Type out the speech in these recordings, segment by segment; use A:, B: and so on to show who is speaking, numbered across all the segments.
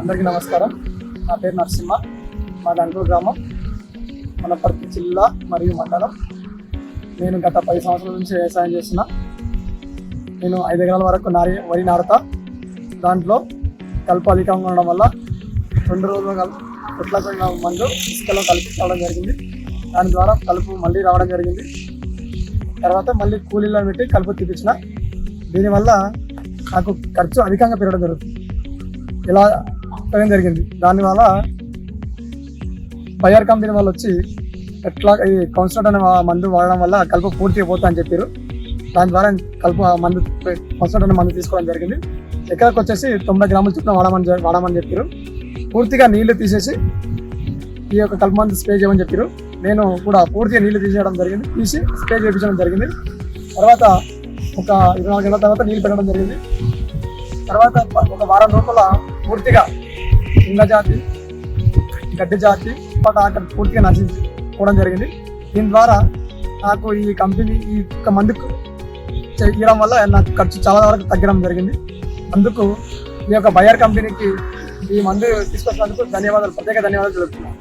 A: అందరికీ నమస్కారం. నా పేరు నరసింహ. మా దంటూరు గ్రామం వనపర్తి జిల్లా మరియు మండలం. నేను గత పది సంవత్సరాల నుంచి వ్యవసాయం చేసిన నేను ఐదు ఎకరాల వరకు నారి వరి నారతా. దాంట్లో కలుపు అధికంగా ఉండడం వల్ల రెండు రోజులు కలు కొట్ల మందు ఇసుకలో కలిపి రావడం జరిగింది. దాని ద్వారా కలుపు మళ్ళీ రావడం జరిగింది. తర్వాత మళ్ళీ కూలీలను పెట్టి కలుపు తీపించిన దీనివల్ల నాకు ఖర్చు అధికంగా పెరగడం జరుగుతుంది. ఇలా పెట్టడం జరిగింది. దానివల్ల ఫైర్ కంపెనీ వాళ్ళు వచ్చి ఎట్లా ఈ కౌన్సిలర్ అనే మందు వాడడం వల్ల కలుపు పూర్తిగా పోతా అని చెప్పారు దాని ద్వారా కలుపు మందు కౌన్సిలర్ అనే మందు తీసుకోవడం జరిగింది. ఎక్కడికి వచ్చేసి తొంభై గ్రాముల చొప్పున వాడమని వాడమని చెప్పారు పూర్తిగా నీళ్ళు తీసేసి ఈ యొక్క కలుపు మందు స్ప్రే చేయమని చెప్పారు నేను కూడా పూర్తిగా నీళ్ళు తీసేయడం జరిగింది. తీసి స్ప్రే చేయించడం జరిగింది. తర్వాత ఒక ఇరవై నాలుగు గంటల తర్వాత నీళ్ళు పెట్టడం జరిగింది. తర్వాత ఒక వారం లోపల పూర్తిగా ఇంగ జాతి గడ్డి జాతి ఆకలి పూర్తిగా నశించుకోవడం జరిగింది దీని ద్వారా నాకు ఈ కంపెనీ ఈ యొక్క మందుకు చేయడం వల్ల నాకు ఖర్చు చాలా వరకు తగ్గడం జరిగింది అందుకు ఈ యొక్క బయర్ కంపెనీకి ఈ మందు తీసుకొచ్చినందుకు ధన్యవాదాలు ప్రత్యేక ధన్యవాదాలు తెలుపుతున్నాను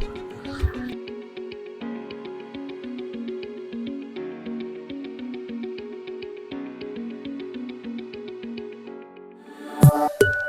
A: Thank you.